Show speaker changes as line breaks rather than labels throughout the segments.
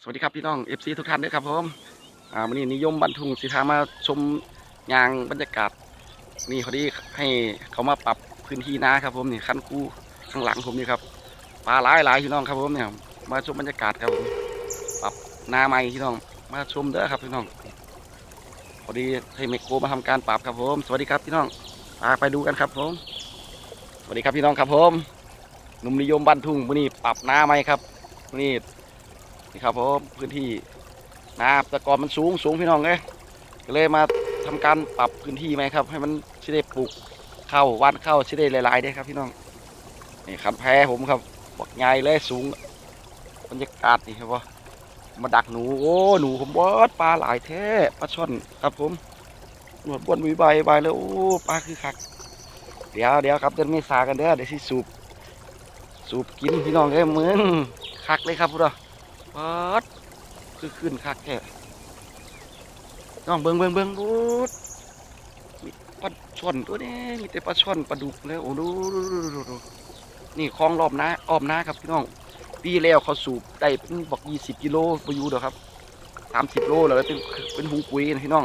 สวัสดีครับพี่น้อง FC ทุกท่านด้วยครับผมอ่าวันนี้นิยมบันทุงสิพามาชมยางบรรยากาศ นี่พอดีให้เขามาปรับพื้นที่นาครับผมนี่ขั้นคูข้างหลังผมนี่ครับปลาหลายหลายพี่น้องครับผมเนี่ยมาชมบรรยากาศครับผมปรับนาใหม่พี่น้องมาชมเด้อครับพี่น้องพอดีให้เมโครมาทำการปรับครับผม สวัสดีครับพี่น้องพาไปดูกันครับผมสวัสดีครับพี่น้องครับผมหนุ่มนิยมบ้านทุงวันนี้ปรับนาใหม่ครับวัน นี่ครับผมพื้นที่นาแตะกอนมันสูงสูงพี่น้องเลยก็เลยมาทำการปรับพื้นที่ไหมครับ ให้มันชิได้ปลูกข้าวว่านข้าวชิได้หลายๆได้ครับพี่น้องนี่คันแพผมครับบอกใหญ่เลยสูงบรรยากาศนี่ครับว่ามาดักหนูโอ้หนูผมบอดปลาหลายแท้ปลาช่อนครับผมหนวดบ้วนวิใบใบเลยโอ้ปลาคือคัก เดี๋ยวเดี๋ยวครับเดินเมษากันเด้อเดี๋ยวสิสูบสูบกินพี่น้องเลยมึงคักเลยครับพวกเรา ปัดคือขึ้นคักแค่น้องเบิงเบิงเบิงดูดมีปลาช่อนตัวนี้มีแต่ปลาช่อนปลาดุกแล้วโอ้ดูดูดูดูนี่คลองรอบนาออมนาครับพี่น้องปีแล้วเขาสูบได้เป็นบอกยี่สิบกิโลปยูเด้อครับสามสิบโลแล้วเป็นเป็นหุงปุ๋ยนะพี่น้อง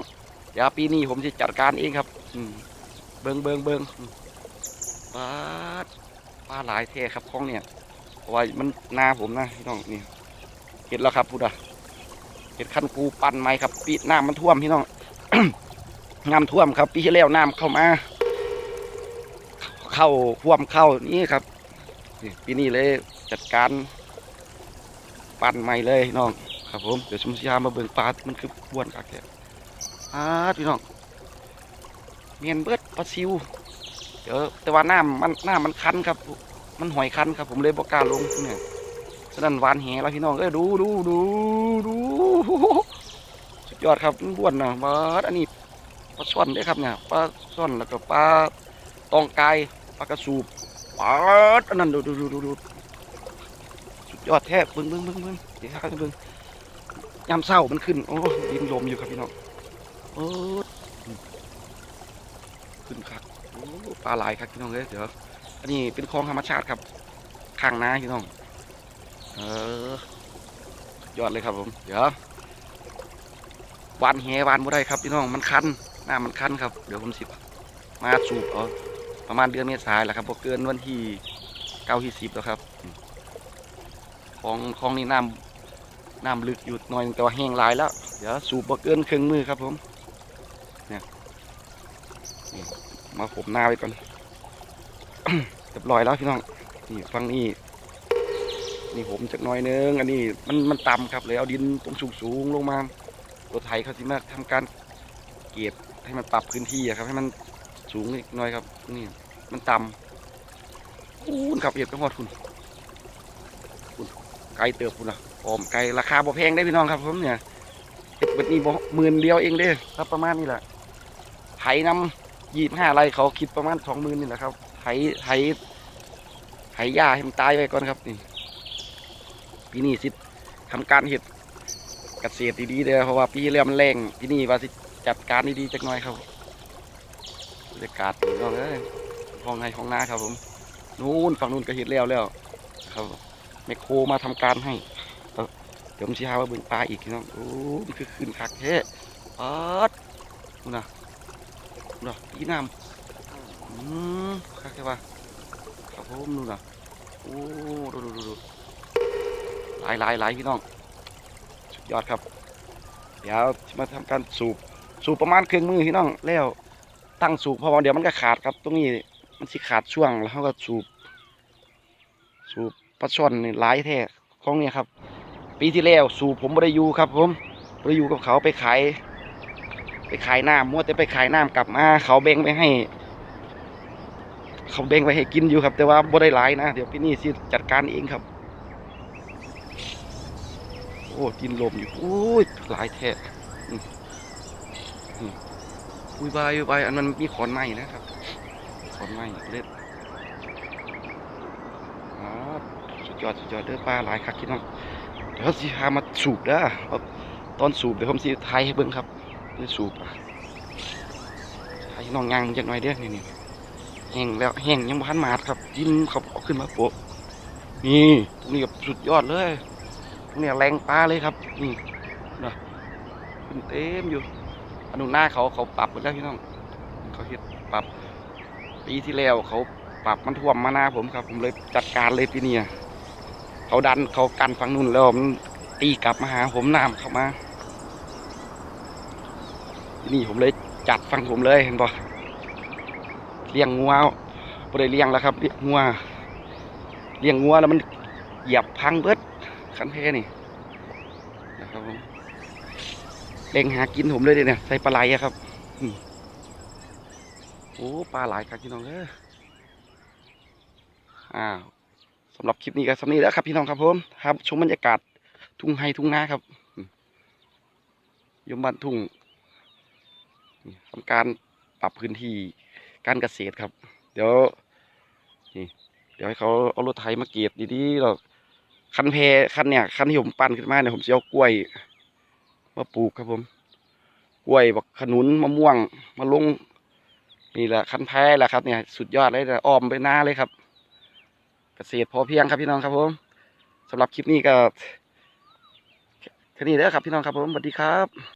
เดี๋ยวปีนี้ผมจะจัดการเองครับ อืมเบิงเบิงเบิงปลาดปลาหลายแท้ครับคลองเนี่ยเพราะว่ามันนาผมนะพี่น้องนี่ เห็ดแล้วครับพูดอะเห็ดขั้นกูปั่นไม้ครับ ปีน้ำมันท่วมพี่น้องน้ำท่วมครับ ปีที่แล้วน้ำเข้ามา เข้าท่วมเข้านี่ครับปีนี้เลยจัดการ ปั่นใหม่เลยน้องครับผมเดี๋ยวชุมชามาเบิ่งปลามันคือบ้วนคักแท้อาพี่น้องเมียนเบิดปลาซิว เดี๋ยวแต่ว่าน้ำมันน้ำมันคันครับ มันหอยคันครับ ผมเลยบอกกาลงเนี่ย ฉะนั้นหวานแหแล้วพี่น้องเอ้ยดูดูดูดูสุดยอดครับบ้วนนะมาดอันนี้ปลาช่อนเด้ครับเนี่ยปลาช่อนแล้วก็ปลาตองกายปลากระสูบปลาดอันนั้นดูดูดูดูดูสุดยอดแท้บิ้งบิ้งบิ้งบิ้งเดี๋ยวข้าเบิ้งยามเศร้ามันขึ้นโอ้ดินลมอยู่ครับพี่น้องโอ้ขึ้นครับปลาหลายครับพี่น้องเอ้ยเดี๋ยวอันนี้เป็นคลองธรรมชาติครับข้างน้าพี่น้อง เออยอดเลยครับผม เดี๋ยววานแหวานบ่ได้ครับพี่น้องมันคันหน้ามันคันครับ เดี๋ยวผมสิมาสูบเอาประมาณเดือนเมษายนแหละครับบ่เกินวันที่เก้าที่สิบแล้วครับของของนี่น้ำน้ำลึกอยู่หน่อยแต่ว่าแห้งลายแล้ว เดี๋ยวสูบบ่เกินครึ่งมือครับผมเนี่ยมาผมหน้าไว้ก่อนเรียบร้อยแล้วพี่น้องนี่ฟังนี่ นี่ผมจากน้อยนึงอันนี้มันมันต่ำครับเลยเอาดินตรงสูงสูงลงมารถไถเขาสิมาทำการเก็บให้มันปรับพื้นที่ครับ ให้มันสูงนิดหน่อยครับ นี่ มันต่ำคูณครับเห็ดกระหอดคุณคุณไกลเติบคุณนะออมไกลราคาบ่แพงได้พี่น้องครับผมเนี่ยเห็ดแบบนี้บ่หมื่นเดียวเองเด้ครับประมาณนี้แหละไถนำยี่ห้าไรเขาคิดประมาณสองหมื่นนี่แหละครับไถไถไถหญ้าให้มันตายไปก่อนครับนี่ ปีนี้สิทำการเห็ดเกษตรดีๆเด้อเพราะว่าปีที่แล้วมันแรงปีนี้ว่าสิจัดการดีๆจักหน่อยครับบรรยากาศนี่น้องเอ้ยห้องไห้ห้องนาครับผมนู่นฝั่งนู้นก็เห็ดแล้วแล้วครับแมคโครมาทำการให้เดี๋ยวผมชี้หาว่าเบิ่งปลาอีกน้องโอ้คือขึ้นคักแท้ปัดนู่นนะนู่นน่ะพี่น้ำอืมคักใช่ปะครับผมนู่นนะโอ้ดูดูดูดูหายหลายหลายพี่น้องสุดยอดครับ เดี๋ยวมาทำการสูบสูบประมาณครึ่งมือพี่น้องแล้วตั้งสูบพราะว่าเดี๋ยวมันก็ขาดครับ ตรงนี้มันสิขาดช่วงแล้วเขาก็สูบ สูบปลาช่อนนี่หลายแท้ของเนี่ยครับ ปีที่แล้วสูบผมบริยูครับ ผมบริยูกับเขาไปขาย ไปขายน้ำมัวแต่ไปขายน้ำกลับมาเขาแบ่งไปให้ เขาแบ่งไปให้กินอยู่ครับ แต่ว่าบ่ได้หลายนะ เดี๋ยวปีนี้สิจัดการเองครับ โอ้กินลมอยู่อุ้ยหลายแท้อุ้ยบายอุ้ยบายอันนั้นมีขอนไม้นะครับขอนไม้เล็ดอ๋อสุดยอดสุดยอดเด้อปลาหลายคักคิดน้องเดี๋ยวสิพามาสูบเด้อเอาตอนสูบเดี๋ยวผมสิไทยให้เบิ่งครับนี่สูบอะไทยน้องยางจักหน่อยเด้อนี่นี่แห้งแล้วแห้งยังมันมาดครับยิ้มเขาขึ้นมาโปะนี่ตรงนี้แบบสุดยอดเลย เนี่ยแรงปลาเลยครับนี่นะขึ้นเต็มอยู่อนนู้นหน้าเขาเขาปรับหมดแล้วพี่น้อง เขาเฮ็ดปรับปีที่แล้วเขาปรับมันท่วมมาหน้าผมครับ ผมเลยจัดการเลยปีนี้เขาดันเขากันฝั่งนู้นแล้วมันตีกลับมาหาผมน้ำเข้ามานี่ผมเลยจัดฝั่งผมเลยเห็นปะเลี้ยงงัวบ่ได้เลี้ยงแล้วครับเลี้ยงงัวเลี้ยงงัวแล้วมันเหยียบพังเบิด คันเพนี่นะครับผมเล็งหากินผมเลยเดี๋ยเนี่ยใส่ปลาไหลอะครับโอ้ปลาหลายครับพี่น้องเอ้ยอ้าวสำหรับคลิปนี้ก็สำนี้แล้วครับพี่น้องครับผมครับชมบรรยากาศทุ่งไฮทุ่งนาครับยมบ้านทุ่งทำการปรับพื้นที่การเกษตรครับ เดี๋ยวนี่เดี๋ยวให้เขาเอารถไถมาเก็บดีๆเรา คันเพคันเนี่ยคันที่ผมปั่นขึ้นมาเนี่ยผมจะเอากล้วยมาปลูกครับผม กล้วยบักขนุนมะม่วงมาลงนี่แหละคันแพ้แหละครับเนี่ยสุดยอดเลยแต่อ้อมไปหน้าเลยครับ เกษตรพอเพียงครับพี่น้องครับผมสำหรับคลิปนี้ก็แค่นี้แล้วครับพี่น้องครับผมสวัสดีครับ